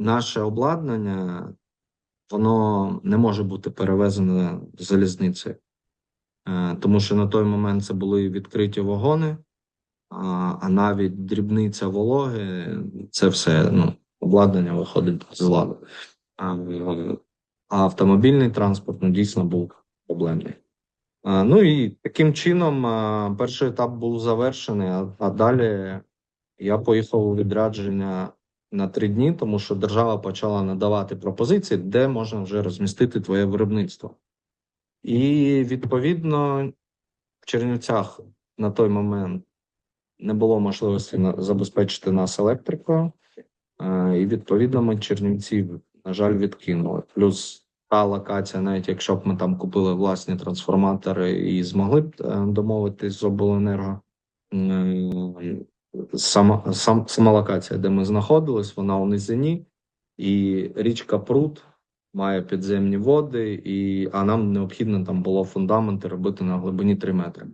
наше обладнання воно не може бути перевезене залізницею, Е, тому що на той момент це були відкриті вагони, а, навіть дрібниця вологи це все ну, обладнання виходить з ладу. А, автомобільний транспорт ну, дійсно був проблемний. Ну і таким чином перший етап був завершений, а далі я поїхав у відрядження на три дні, тому що держава почала надавати пропозиції, де можна вже розмістити твоє виробництво. І відповідно в Чернівцях на той момент не було можливості забезпечити нас електрикою, е, і відповідно ми Чернівців, на жаль, відкинули. Плюс та локація, навіть якщо б ми там купили власні трансформатори і змогли б е, домовитись з обленерго, м, сама, сам, сама локація, де ми знаходились, вона у низині, і річка Прут має підземні води, і, а нам необхідно там було фундаменти робити на глибині 3 метри.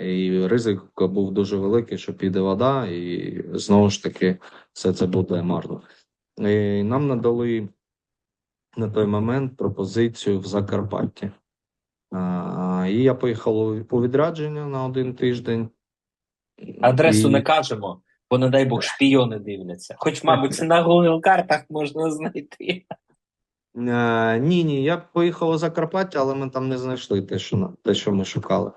І ризик був дуже великий, що піде вода, і знову ж таки все це буде марно. І нам надали на той момент пропозицію в Закарпатті. І я поїхав у відрядження на один тиждень. Адресу І- не кажемо, бо, не дай Бог, шпіони дивляться. Хоч, мабуть, це на Google картах можна знайти. Е, ні, ні, я поїхав у Закарпаття, але ми там не знайшли те, що, те, що ми шукали.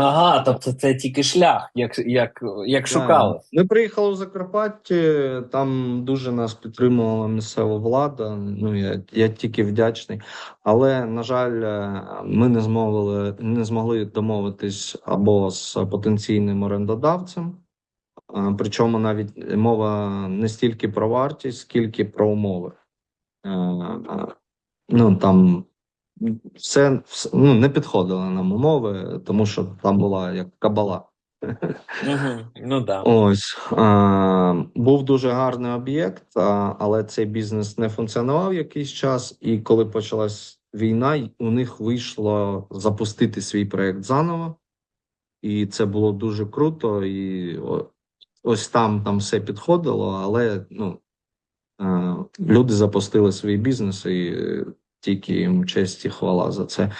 Ага, тобто це тільки шлях, як, як, як шукали. Да. Ми приїхали у Закарпатті, там дуже нас підтримувала місцева влада. Ну я, я тільки вдячний. Але, на жаль, е, ми не змогли, не змогли домовитись або з потенційним орендодавцем. Причому навіть мова не стільки про вартість, скільки про умови. Е, е, Ну там все, все ну, не підходили нам умови, тому що там була як кабала. Ну да. Ось а, був дуже гарний об'єкт, а, але цей бізнес не функціонував якийсь час. І коли почалась війна, у них вийшло запустити свій проект заново, і це було дуже круто. І ось там там все підходило, але ну а, люди запустили свій бізнес, і е, тільки їм честь і хвала за це.